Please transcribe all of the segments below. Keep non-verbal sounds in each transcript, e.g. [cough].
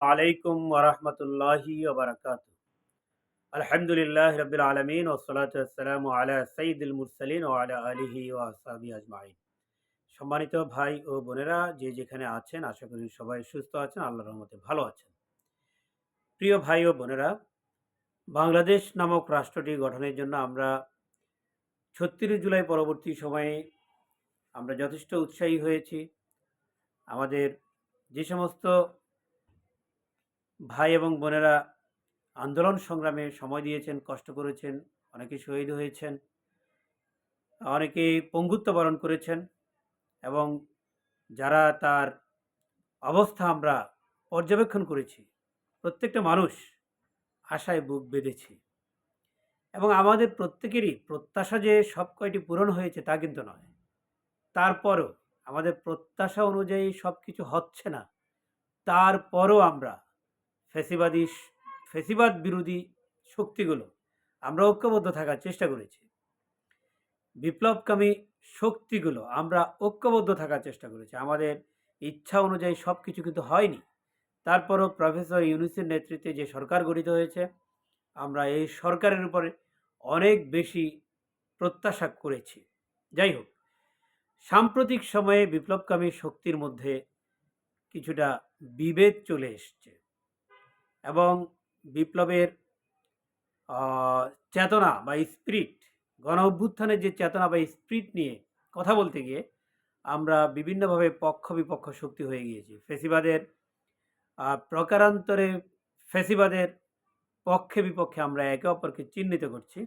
আলাইকুম ওরহমতুল্লাহি ওবরাকাত আলহামদুলিল্লাহ রবিল আলমিন ওসলাতাম আলা সঈদুল মুরসালিন ও আলা আলিহি ও আসাবি আজমাইন। সম্মানিত ভাই ও বোনেরা, যে যেখানে আছেন, আশা করি সবাই সুস্থ আছেন আল্লাহ রহমতে ভালো আছেন। প্রিয় ভাই ও বোনেরা, বাংলাদেশ নামক রাষ্ট্রটি গঠনের জন্য আমরা ছত্রিশ জুলাই পরবর্তী সময়ে আমরা যথেষ্ট উৎসাহী হয়েছি। আমাদের যে সমস্ত ভাই এবং বোনেরা আন্দোলন সংগ্রামে সময় দিয়েছেন, কষ্ট করেছেন, অনেকে শহীদ হয়েছেন, অনেকে পঙ্গুত্ব বরণ করেছেন এবং যারা তার অবস্থা আমরা পর্যবেক্ষণ করেছি, প্রত্যেকটা মানুষ আশায় বুক বেঁধেছি এবং আমাদের প্রত্যেকেরই প্রত্যাশা যে সব কয়টি পূরণ হয়েছে তা কিন্তু নয়। তারপরও আমাদের প্রত্যাশা অনুযায়ী সব কিছু হচ্ছে না। তারপরও আমরা ফেসিবাদী ফেসিবাদ বিরোধী শক্তিগুলো আমরা ঐক্যবদ্ধ থাকার চেষ্টা করেছি। বিপ্লবকামী শক্তিগুলো আমরা ঐক্যবদ্ধ থাকার চেষ্টা করেছি। আমাদের ইচ্ছা অনুযায়ী সব কিছু কিন্তু হয়নি। তারপরও প্রফেসর ইউনুসের নেতৃত্বে যে সরকার গঠিত হয়েছে, আমরা এই সরকারের উপরে অনেক বেশি প্রত্যাশা করেছি। যাই হোক, সাম্প্রতিক সময়ে বিপ্লবকামী শক্তির মধ্যে কিছুটা বিভেদ চলে এসছে। এবং বিপ্লবের চেতনা বা স্পিরিট গণ অভ্যুত্থানের যে চেতনা বা স্পিরিট নিয়ে কথা বলতে গিয়ে আমরা বিভিন্নভাবে পক্ষ বিপক্ষ শক্তি হয়ে গিয়েছি। ফেসিবাদের প্রকারান্তরে ফেসিবাদের পক্ষে বিপক্ষে আমরা একে অপরকে চিহ্নিত করছি।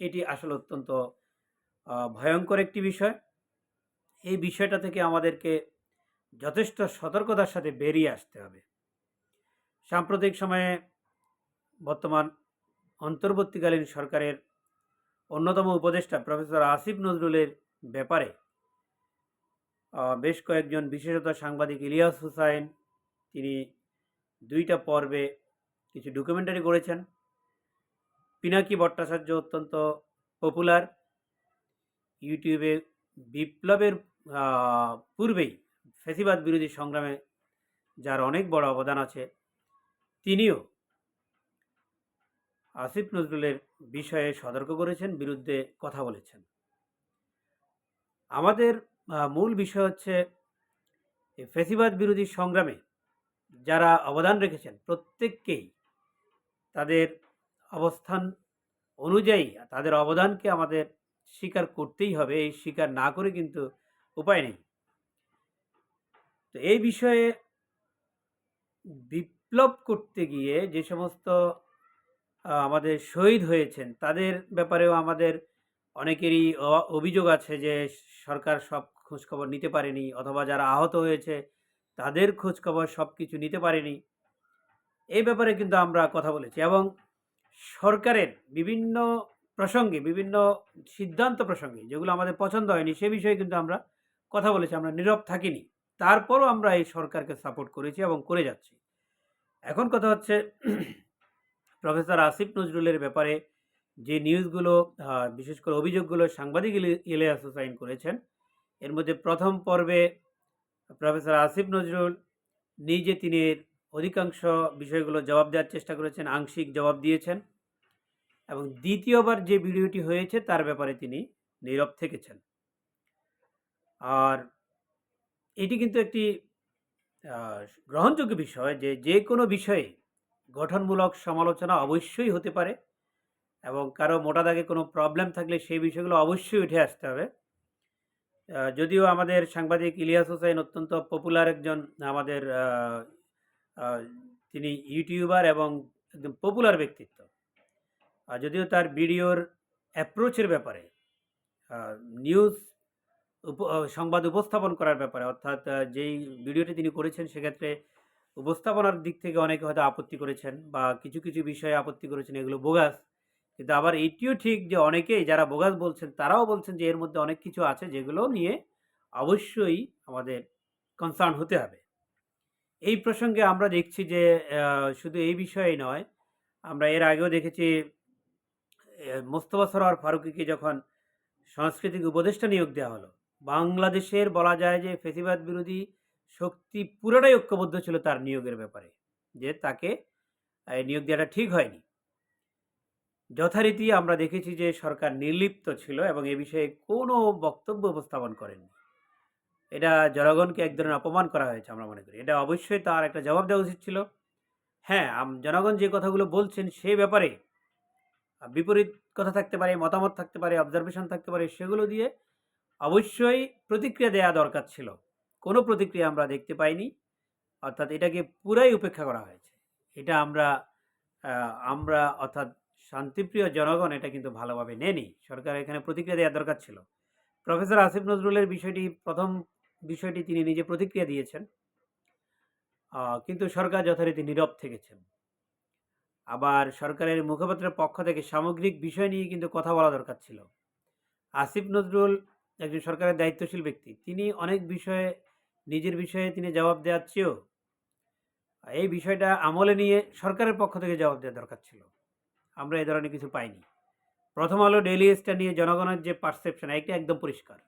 এটি আসলে অত্যন্ত ভয়ঙ্কর একটি বিষয়। এই বিষয়টা থেকে আমাদেরকে যথেষ্ট সতর্কতার সাথে বেরিয়ে আসতে হবে। সাম্প্রতিক সময়ে বর্তমান অন্তর্বর্তীকালীন সরকারের অন্যতম উপদেষ্টা প্রফেসর আসিফ নজরুলের ব্যাপারে বেশ কয়েকজন বিশেষত সাংবাদিক ইলিয়াস হুসাইন, তিনি দুইটা পর্বে কিছু ডকুমেন্টারি করেছেন। পিনাকি ভট্টাচার্য অত্যন্ত পপুলার ইউটিউবে বিপ্লবের পূর্বেই ফেসিবাদ বিরোধী সংগ্রামে যার অনেক বড় অবদান আছে। তিনিও আসিফ নজরুলের বিষয়ে সতর্ক করেছেন, বিরুদ্ধে কথা বলেছেন। আমাদের মূল বিষয় হচ্ছে ফেসিবাদ বিরোধী সংগ্রামে যারা অবদান রেখেছেন, প্রত্যেককেই তাদের অবস্থান অনুযায়ী তাদের অবদানকে আমাদের স্বীকার করতেই হবে, এই স্বীকার না করে কিন্তু উপায় নেই। তো এই বিষয়ে বিপ্লব করতে গিয়ে যে সমস্ত আমাদের শহীদ হয়েছেন, তাদের ব্যাপারেও আমাদের অনেকেরই অভিযোগ আছে যে সরকার সব খোঁজখবর নিতে পারেনি অথবা যারা আহত হয়েছে তাদের খোঁজখবর সব কিছু নিতে পারেনি। এই ব্যাপারে কিন্তু আমরা কথা বলেছি এবং সরকারের বিভিন্ন প্রসঙ্গে, বিভিন্ন সিদ্ধান্ত প্রসঙ্গে যেগুলো আমাদের পছন্দ হয়নি সে বিষয়ে কিন্তু আমরা কথা বলেছি, আমরা নীরব থাকিনি। তারপরও আমরা এই সরকারকে সাপোর্ট করেছি এবং করে যাচ্ছি। এখন কথা হচ্ছে [clears throat] প্রফেসর আসিফ নজরুলের ব্যাপারে যে নিউজগুলো বিশেষ করে অভিযোগগুলো সাংবাদিক ইলিয়াস হুসাইন করেছেন। এর মধ্যে প্রথম পর্বে প্রফেসর আসিফ নজরুল নিজে তিনি অধিকাংশ বিষয়গুলো জবাব দেওয়ার চেষ্টা করেছেন, আংশিক জবাব দিয়েছেন এবং দ্বিতীয়বার যে ভিডিওটি হয়েছে তার ব্যাপারে তিনি নীরব থেকেছেন। আর এটি কিন্তু একটি গ্রহণযোগ্য বিষয় যে যে কোনো বিষয়ে গঠনমূলক সমালোচনা অবশ্যই হতে পারে এবং কারও মোটা দাগে কোনো প্রবলেম থাকলে সেই বিষয়গুলো অবশ্যই উঠে আসতে হবে। যদিও আমাদের সাংবাদিক ইলিয়াস হোসেন অত্যন্ত পপুলার একজন আমাদের তিনি ইউটিউবার এবং একদম পপুলার ব্যক্তিত্ব। যদিও তার ভিডিওর অ্যাপ্রোচের ব্যাপারে নিউজ সংবাদ উপস্থাপন করার ব্যাপারে, অর্থাৎ যেই ভিডিওটি তিনি করেছেন সেক্ষেত্রে উপস্থাপনার দিক থেকে অনেকে হয়তো আপত্তি করেছেন বা কিছু কিছু বিষয়ে আপত্তি করেছেন, এগুলো বোগাস। কিন্তু আবার এটিও ঠিক যে অনেকেই যারা বোগাস বলছেন, তারাও বলছেন যে এর মধ্যে অনেক কিছু আছে যেগুলো নিয়ে অবশ্যই আমাদের কনসার্ন হতে হবে। এই প্রসঙ্গে আমরা দেখছি যে শুধু এই বিষয়েই নয়, আমরা এর আগেও দেখেছি মোস্তফা সরোয়ার ফারুকিকে যখন সাংস্কৃতিক উপদেষ্টা নিয়োগ দেওয়া হলো বাংলাদেশের বলা যায় যে ফেসিবাদ বিরোধী শক্তি পুরোটাই ঐক্যবদ্ধ ছিল তার নিয়োগের ব্যাপারে, যে তাকে নিয়োগ দেওয়াটা ঠিক হয়নি। যথারীতি আমরা দেখেছি যে সরকার নির্লিপ্ত ছিল এবং এ বিষয়ে কোনো বক্তব্য উপস্থাপন করেনি এটা জনগণকে এক ধরনের অপমান করা হয়েছে আমরা মনে করি। এটা অবশ্যই তার একটা জবাব দেওয়া উচিত ছিল। হ্যাঁ জনগণ যে কথাগুলো বলছেন সে ব্যাপারে বিপরীত কথা থাকতে পারে, মতামত থাকতে পারে অবজারভেশন থাকতে পারে, সেগুলো দিয়ে অবশ্যই প্রতিক্রিয়া দেওয়া দরকার ছিল। কোনো প্রতিক্রিয়া আমরা দেখতে পাইনি। অর্থাৎ এটাকে পুরাই উপেক্ষা করা হয়েছে। এটা আমরা আমরা অর্থাৎ শান্তিপ্রিয় জনগণ এটা কিন্তু ভালোভাবে নেনি সরকার এখানে প্রতিক্রিয়া দেওয়া দরকার ছিল। প্রফেসর আসিফ নজরুলের বিষয়টি, প্রথম বিষয়টি তিনি নিজে প্রতিক্রিয়া দিয়েছেন। কিন্তু সরকার যথারীতি নীরব থেকেছেন। আবার সরকারের মুখপাত্রের পক্ষ থেকে সামগ্রিক বিষয় নিয়ে কিন্তু কথা বলা দরকার ছিল। আসিফ নজরুল একজন সরকারের দায়িত্বশীল ব্যক্তি। তিনি অনেক বিষয়ে, নিজের বিষয়ে তিনি জবাব দেওয়ার চেয়েও, এই বিষয়টা আমলে নিয়ে সরকারের পক্ষ থেকে জবাব দেওয়া দরকার ছিল। আমরা এ ধরনের কিছু পাইনি। প্রথম আলো ডেলি স্টার নিয়ে জনগণের যে পারসেপশন এটা একদম পরিষ্কার।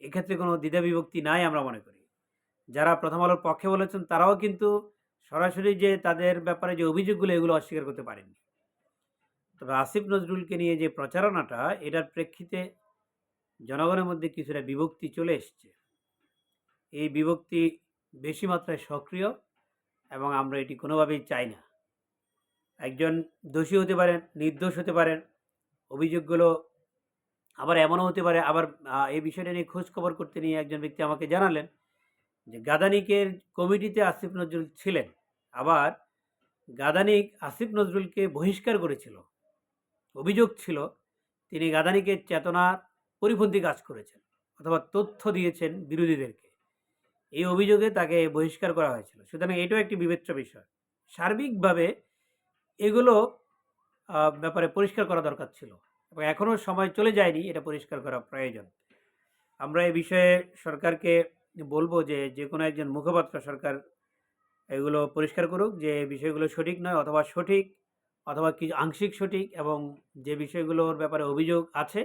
এক্ষেত্রে কোনো দ্বিধা বিভক্তি নাই আমরা মনে করি। যারা প্রথম আলোর পক্ষে বলেছেন, তারাও কিন্তু সরাসরি যে তাদের ব্যাপারে যে অভিযোগগুলো, এগুলো অস্বীকার করতে পারেননি। তবে আসিফ নজরুলকে নিয়ে যে প্রচারণাটা, এটার প্রেক্ষিতে জনগণের মধ্যে কিছুটা বিভক্তি চলে এসছে। এই বিভক্তি বেশি মাত্রায় সক্রিয় এবং আমরা এটি কোনোভাবেই চাই না। একজন দোষী হতে পারেন, নির্দোষ হতে পারেন, অভিযোগগুলো আবার এমনও হতে পারে, আবার এই বিষয়টা নিয়ে খোঁজখবর করতে নিয়ে একজন ব্যক্তি আমাকে জানালেন যে গাদানিকের কমিটিতে আসিফ নজরুল ছিলেন, আবার গাদানিক আসিফ নজরুলকে বহিষ্কার করেছিল, অভিযোগ ছিল, তিনি গাদানিকের চেতনার পরিপন্থী কাজ করেছেন অথবা তথ্য দিয়েছেন বিরোধীদেরকে। এই অভিযোগে তাকে বহিষ্কার করা হয়েছিল। সুতরাং এটাও একটি বিবেচ্য বিষয়। সার্বিকভাবে এগুলো ব্যাপারে পরিষ্কার করা দরকার ছিল এবং এখনও সময় চলে যায়নি এটা পরিষ্কার করা প্রয়োজন। আমরা এই বিষয়ে সরকারকে বলব যে যে কোনো একজন মুখপাত্র সরকার এগুলো পরিষ্কার করুক যে বিষয়গুলো সঠিক নয় অথবা সঠিক অথবা কি আংশিক সঠিক এবং যে বিষয়গুলোর ব্যাপারে অভিযোগ আছে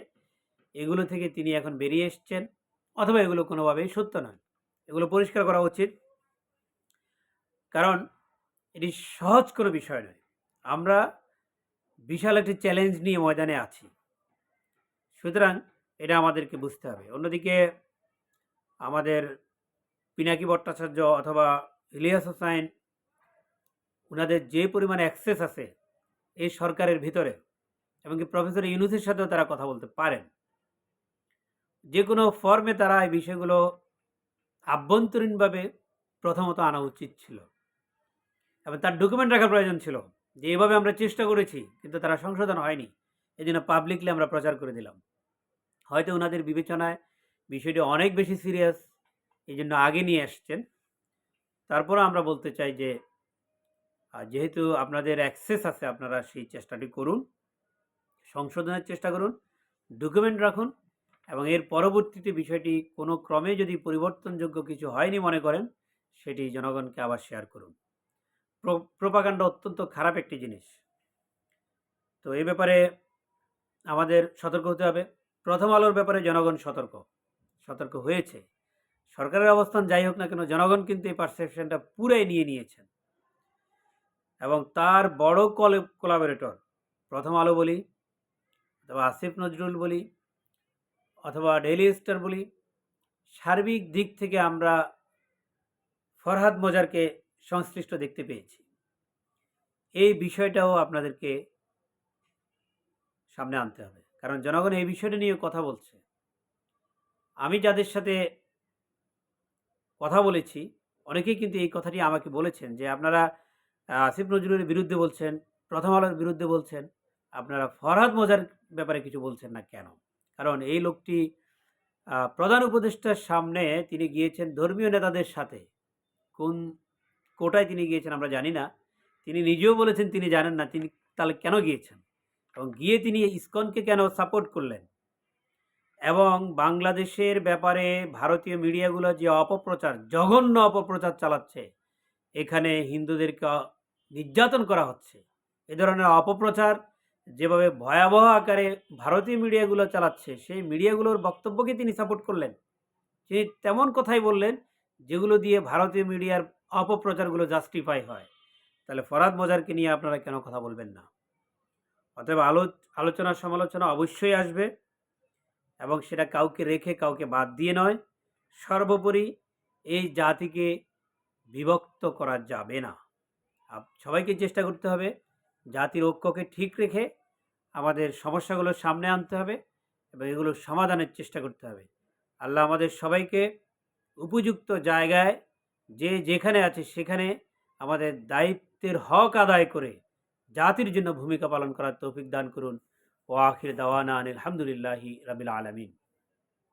এগুলো থেকে তিনি এখন বেরিয়ে এসছেন, অথবা এগুলো কোনোভাবেই সত্য নয়। এগুলো পরিষ্কার করা উচিত। কারণ এটি সহজ কোনো বিষয় নয়। আমরা বিশাল একটি চ্যালেঞ্জ নিয়ে ময়দানে আছি। সুতরাং এটা আমাদেরকে বুঝতে হবে। অন্যদিকে আমাদের পিনাকি ভট্টাচার্য অথবা ইলিয়াস হোসাইন ওনাদের যে পরিমাণে অ্যাক্সেস আছে এই সরকারের ভিতরে এমনকি প্রফেসর ইউনুসের সাথেও তারা কথা বলতে পারেন। যে কোনো ফর্মে তারা এই বিষয়গুলো আভ্যন্তরীণভাবে প্রথমত আনা উচিত ছিল। এবং তার ডকুমেন্ট রাখার প্রয়োজন ছিল যে এভাবে আমরা চেষ্টা করেছি, কিন্তু তারা সংশোধন হয়নি। এই জন্য পাবলিকলি আমরা প্রচার করে দিলাম। হয়তো ওনাদের বিবেচনায় বিষয়টি অনেক বেশি সিরিয়াস এই জন্য আগে নিয়ে আসছেন তারপরও আমরা বলতে চাই যে যেহেতু আপনাদের অ্যাক্সেস আছে, আপনারা সেই চেষ্টাটি করুন। সংশোধনের চেষ্টা করুন। ডকুমেন্ট রাখুন। এবং এর পরবর্তীতে বিষয়টি কোনো ক্রমে যদি পরিবর্তনযোগ্য কিছু হয়নি মনে করেন, সেটি জনগণকে আবার শেয়ার করুন। প্রোপাগান্ড অত্যন্ত খারাপ একটি জিনিস। তো এই ব্যাপারে আমাদের সতর্ক হতে হবে। প্রথম আলোর ব্যাপারে জনগণ সতর্ক। সতর্ক হয়েছে। সরকারের অবস্থান যাই হোক না কেন, জনগণ কিন্তু এই পারসেপশনটা পুরাই নিয়ে নিয়েছেন। এবং তার বড় কল কোলাবোরেটর প্রথম আলো বলি, অথবা আসিফ নজরুল বলি অথবা ডেইলি স্টার বলি, সার্বিক দিক থেকে আমরা ফরহাদ মজারকে সংশ্লিষ্ট দেখতে পেয়েছি। এই বিষয়টাও আপনাদেরকে সামনে আনতে হবে। কারণ জনগণ এই বিষয়টা নিয়ে কথা বলছে। আমি যাদের সাথে কথা বলেছি, অনেকেই কিন্তু এই কথাটি আমাকে বলেছেন যে, আপনারা আসিফ নজরুলের বিরুদ্ধে বলছেন, প্রথম আলোর বিরুদ্ধে বলছেন, আপনারা ফরহাদ মজার ব্যাপারে কিছু বলছেন না কেন? কারণ এই লোকটি প্রধান উপদেষ্টার সামনে তিনি গিয়েছেন ধর্মীয় নেতাদের সাথে। কোন কোটায় তিনি গিয়েছেন আমরা জানি না। তিনি নিজেও বলেছেন তিনি জানেন না তিনি তাহলে কেন গিয়েছেন? এবং গিয়ে তিনি ইসকনকে কেন সাপোর্ট করলেন? এবং বাংলাদেশের ব্যাপারে ভারতীয় মিডিয়াগুলো যে অপপ্রচার, জঘন্য অপপ্রচার চালাচ্ছে, এখানে হিন্দুদেরকে নির্যাতন করা হচ্ছে। এ ধরনের অপপ্রচার যেভাবে ভয়াবহ আকারে ভারতীয় মিডিয়াগুলো চালাচ্ছে, সেই মিডিয়াগুলোর বক্তব্যকে তিনি সাপোর্ট করলেন। তিনি তেমন কথাই বললেন যেগুলো দিয়ে ভারতীয় মিডিয়ার অপপ্রচারগুলো জাস্টিফাই হয়। তাহলে ফরাদ মজারকে নিয়ে আপনারা কেন কথা বলবেন না? অতএব আলো, আলোচনা, সমালোচনা অবশ্যই আসবে এবং সেটা কাউকে রেখে কাউকে বাদ দিয়ে নয়, সর্বোপরি এই জাতিকে বিভক্ত করা যাবে না। সবাইকে চেষ্টা করতে হবে জাতির ঐক্যকে ঠিক রেখে আমাদের সমস্যাগুলো সামনে আনতে হবে এবং এগুলো সমাধানের চেষ্টা করতে হবে। আল্লাহ আমাদের সবাইকে উপযুক্ত জায়গায় যে যেখানে আছে সেখানে আমাদের দায়িত্বের হক আদায় করে জাতির জন্য ভূমিকা পালন করার তৌফিক দান করুন। ও আখির দাওয়ানা আলহামদুলিল্লাহি রাবিল আলমিন।